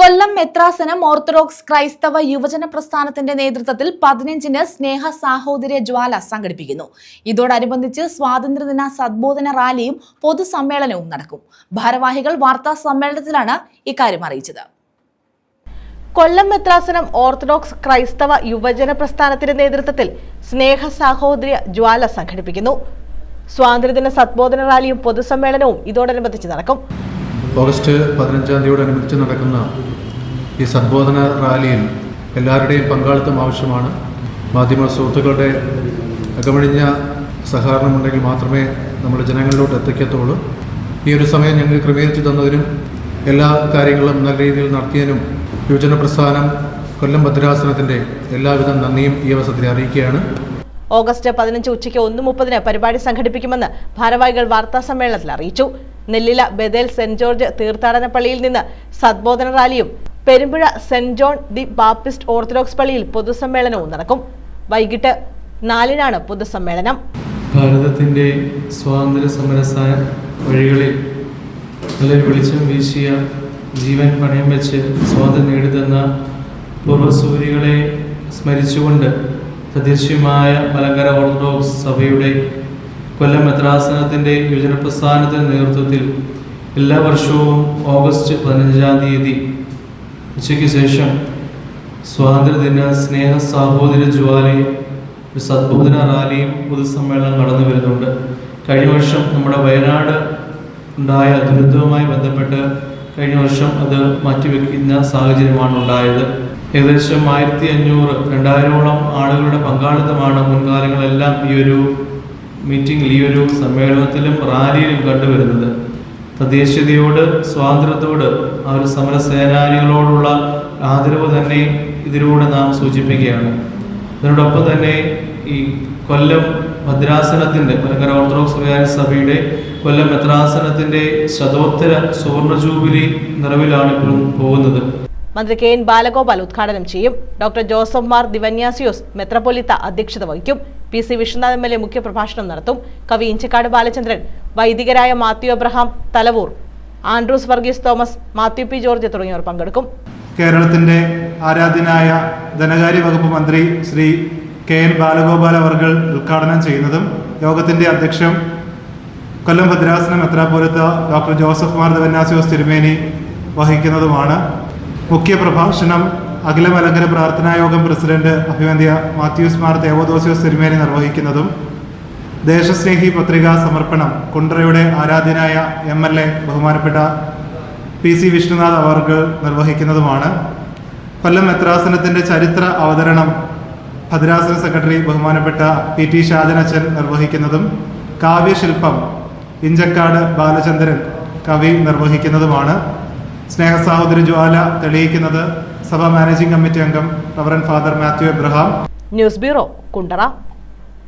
കൊല്ലം മെത്രാസനം orthodox ക്രൈസ്തവ യുവജന പ്രസ്ഥാനത്തിന്റെ നേതൃത്വത്തിൽ പതിനഞ്ചിന് സ്നേഹ സാഹോദര്യ ജ്വാല സംഘടിപ്പിക്കുന്നു. ഇതോടനുബന്ധിച്ച് സ്വാതന്ത്ര്യദിന സദ്ബോധന റാലിയും പൊതുസമ്മേളനവും നടക്കും. ഭാരവാഹികൾ വാർത്താ സമ്മേളനത്തിലാണ് ഇക്കാര്യം അറിയിച്ചത്. കൊല്ലം മെത്രാസനം ഓർത്തഡോക്സ് ക്രൈസ്തവ യുവജന പ്രസ്ഥാനത്തിന്റെ നേതൃത്വത്തിൽ സ്നേഹ സാഹോദര്യ ജ്വാല സംഘടിപ്പിക്കുന്നു. സ്വാതന്ത്ര്യദിന സദ്ബോധന റാലിയും പൊതുസമ്മേളനവും ഇതോടനുബന്ധിച്ച് നടക്കും. ഓഗസ്റ്റ് പതിനഞ്ചാം തീയതിയോടനുബന്ധിച്ച് നടക്കുന്ന ഈ സദ്ബോധന റാലിയിൽ എല്ലാവരുടെയും പങ്കാളിത്തം ആവശ്യമാണ്. മാധ്യമ സുഹൃത്തുക്കളുടെ അകമഴിഞ്ഞ സഹകരണമുണ്ടെങ്കിൽ മാത്രമേ നമ്മൾ ജനങ്ങളിലോട്ട് എത്തിക്കത്തുള്ളൂ. ഈ ഒരു സമയം ഞങ്ങൾ ക്രമീകരിച്ചു തന്നതിനും എല്ലാ കാര്യങ്ങളും നല്ല രീതിയിൽ നടത്തിയതിനും യുവജന പ്രസ്ഥാനം കൊല്ലം ഭദ്രാസനത്തിന്റെ എല്ലാവിധ നന്ദിയും ഈ അവസരത്തിൽ അറിയിക്കുകയാണ്. ഓഗസ്റ്റ് പതിനഞ്ച് ഉച്ചയ്ക്ക് ഒന്ന് മുപ്പതിന് പരിപാടി സംഘടിപ്പിക്കുമെന്ന് ഭാരവാഹികൾ വാർത്താ സമ്മേളനത്തിൽ അറിയിച്ചു. നെല്ലില ബദേൽ സെന്റ് ജോർജ് തീർത്ഥാടന പള്ളിയിൽ നിന്ന് സദ്ബോധന റാലിയും Perumpuzha Saint John the Baptist Orthodox പള്ളിയിൽ പൊതുസമ്മേളനവും നടക്കും. വൈകിട്ട് നാലിനാണ് പൊതുസമ്മേളനം. ഭാരതത്തിന്റെ സ്വാതന്ത്ര്യ സമര വഴികളിൽ നല്ലൊരു വെളിച്ചം വീശിയ ജീവൻ പണയം വെച്ച് സ്വാതന്ത്ര്യം നേടിത്തന്ന പൂർവസൂരികളെ സ്മരിച്ചുകൊണ്ട് സദൃശ്യമായ മലങ്കര ഓർത്തഡോക്സ് സഭയുടെ കൊല്ലം മെത്രാസനത്തിന്റെ യുവജന പ്രസ്ഥാനത്തിന്റെ നേതൃത്വത്തിൽ എല്ലാ വർഷവും ഓഗസ്റ്റ് പതിനഞ്ചാം തീയതി ഉച്ചയ്ക്ക് ശേഷം സ്വാതന്ത്ര്യദിന സ്നേഹ സാഹോദര്യ ജ്വാലയും ഒരു സദ്ബോധന റാലിയും പൊതുസമ്മേളനം നടന്നു വരുന്നുണ്ട്. കഴിഞ്ഞ വർഷം നമ്മുടെ വയനാട് ഉണ്ടായ ദുരിതവുമായി ബന്ധപ്പെട്ട് കഴിഞ്ഞ വർഷം അത് മാറ്റിവെക്കുന്ന സാഹചര്യമാണ് ഉണ്ടായത്. ഏകദേശം ആയിരത്തി അഞ്ഞൂറ് രണ്ടായിരോളം ആളുകളുടെ പങ്കാളിത്തമാണ് മുൻകാലങ്ങളെല്ലാം ഈ ഒരു മീറ്റിംഗിൽ ഈ ഒരു സമ്മേളനത്തിലും റാലിയിലും കണ്ടുവരുന്നത്. തദ്ദേശീയതയോട് സ്വാതന്ത്ര്യത്തോട് ആ ഒരു സമര സേനാനികളോടുള്ള ആദരവ് തന്നെ ഇതിലൂടെ നാം സൂചിപ്പിക്കുകയാണ്. അതിനോടൊപ്പം തന്നെ ഈ കൊല്ലം ഭദ്രാസനത്തിന്റെ മലങ്കര ഓർത്തഡോക്സ് റിയാനി സഭയുടെ കൊല്ലം ഭദ്രാസനത്തിന്റെ ശതോത്തര സുവർണ ജൂബിലി നിറവിലാണ് ഇപ്പോഴും പോകുന്നത്. മന്ത്രി കെ എൻ ബാലഗോപാൽ ഉദ്ഘാടനം ചെയ്യും. ഡോക്ടർ ജോസഫ് മാർ ദിവന്യാസിയോസ് മെത്രപൊലിത്ത അധ്യക്ഷത വഹിക്കും. P C Vishwanath M L A മുഖ്യപ്രഭാഷണം നടത്തും. കവി Inchakkad Balachandran വൈദികരായ Mathew Abraham Thalavoor Andrews Varghese Thomas Mathew P George തുടങ്ങിയവർ പങ്കെടുക്കും. കേരളത്തിന്റെ ആരാധ്യനായ ധനകാര്യ വകുപ്പ് മന്ത്രി ശ്രീ കെ എൻ ബാലഗോപാൽ അവർകൾ ഉദ്ഘാടനം ചെയ്യുന്നതും യോഗത്തിന്റെ അധ്യക്ഷൻ കൊല്ലം ഭദ്രാസനം മെത്രാപോലത്ത ഡോക്ടർ ജോസഫ് മാർ ദവന്നാസിയോസ് തിരുമേനി വഹിക്കുന്നതുമാണ്. മുഖ്യ പ്രഭാഷണം അഖില മലങ്കര പ്രാർത്ഥനാ യോഗം പ്രസിഡന്റ് അഭിവന്ധ്യ മാത്യൂസ് മാർ ദേവദോസിയോസ് തിരുമേനി നിർവഹിക്കുന്നതും ദേശസ്നേഹി പത്രികാ സമർപ്പണം കുണ്ട്രയുടെ ആരാധ്യനായ എം എൽ എ ബഹുമാനപ്പെട്ട പി സി വിഷ്ണുനാഥ് അവർക്ക് നിർവഹിക്കുന്നതുമാണ്. കൊല്ലം മെത്രാസനത്തിന്റെ ചരിത്ര അവതരണം ഭദ്രാസന സെക്രട്ടറി ബഹുമാനപ്പെട്ട പി ടി ഷാജനച്ചൻ നിർവഹിക്കുന്നതും കാവ്യശില്പം ഇഞ്ചക്കാട് ബാലചന്ദ്രൻ കവി നിർവഹിക്കുന്നതുമാണ്. സ്നേഹസാഹോദര ജ്വാല തെളിയിക്കുന്നത് സഭ മാനേജിംഗ് കമ്മിറ്റി അംഗം reverend father Mathew Abraham. News bureau Kundara.